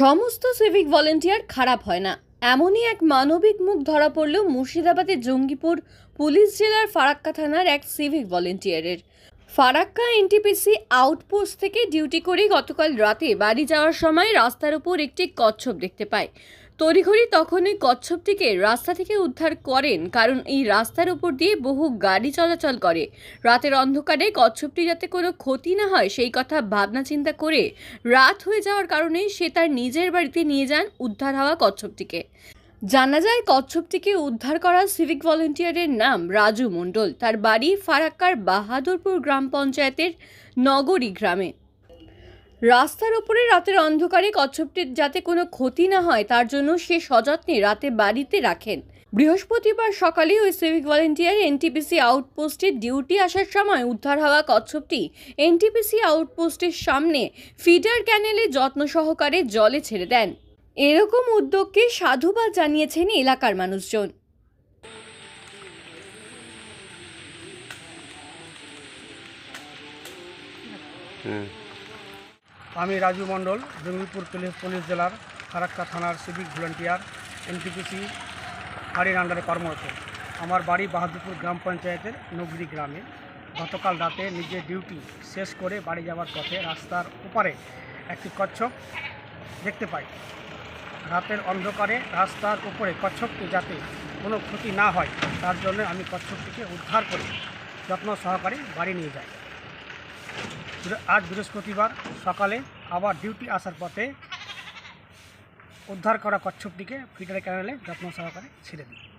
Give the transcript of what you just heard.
সমস্ত civic volunteer খারাপ হয় না। এমনই এক মানবিক মুখ ধরা পড়ল মুর্শিদাবাদের জঙ্গিপুর পুলিশ জেলার ফারাক্কা থানার এক সিভিক ভলেন্টিয়ারের ফারাক্কা এনটিপিসি আউটপোস্ট থেকে ডিউটি করে গতকাল রাতে বাড়ি যাওয়ার সময় রাস্তার উপর একটি কচ্ছপ দেখতে পায়। তড়িঘড়ি তখন ওই কচ্ছপটিকে রাস্তা থেকে উদ্ধার করেন, কারণ এই রাস্তার উপর দিয়ে বহু গাড়ি চলাচল করে। রাতের অন্ধকারে কচ্ছপটি যাতে কোনো ক্ষতি না হয়, সেই কথা ভাবনা চিন্তা করে রাত হয়ে যাওয়ার কারণে সে তার নিজের বাড়িতে নিয়ে যান উদ্ধার হওয়া কচ্ছপটিকে। জানা যায়, কচ্ছপটিকে উদ্ধার করা সিভিক ভলেন্টিয়ারের নাম রাজু মণ্ডল। তার বাড়ি ফারাক্কার বাহাদুরপুর গ্রাম পঞ্চায়েতের নগরী গ্রামে। রাস্তার ওপরে রাতের অন্ধকারে কচ্ছপটির যাতে কোনো ক্ষতি না হয়, তার জন্য সে সযত্নে রাতে বাড়িতে রাখেন। বৃহস্পতিবার সকালে ওই সিভিক ভলেন্টিয়ার এনটিপিসি আউটপোস্টে ডিউটি আসার সময় উদ্ধার হওয়া কচ্ছপটি এনটিপিসি আউটপোস্টের সামনে ফিডার ক্যানেলে যত্ন সহকারে জলে ছেড়ে দেন। এরকম উদ্যোগকে সাধুবাদ জানিয়েছেন এলাকার মানুষজন। হুম। আমি রাজু মণ্ডল জঙ্গিপুর পুলিশ পুলিশ জেলার ফারাক্কা থানার সিভিক ভলেন্টিয়ার, এনটিপিসি, বাড়ির আন্ডারে কর্মরত। আমার বাড়ি বাহাদুরপুর গ্রাম পঞ্চায়েতের নগরী গ্রামে। গতকাল রাতে নিজের ডিউটি শেষ করে বাড়ি যাওয়ার পথে রাস্তার ওপারে একটি কচ্ছপ দেখতে পাই। রাতের অন্ধকারে রাস্তার উপরে কচ্ছপটি যাতে কোনো ক্ষতি না হয়, তার জন্য আমি কচ্ছপটিকে উদ্ধার করে যত্ন সহকারে বাড়ি নিয়ে যাই। আজ বৃহস্পতিবার সকালে আবার ডিউটি আসার পথে উদ্ধার করা কচ্ছপটিকে ফিটার ক্যানেলে যত্ন সহকারে ছেড়ে দিই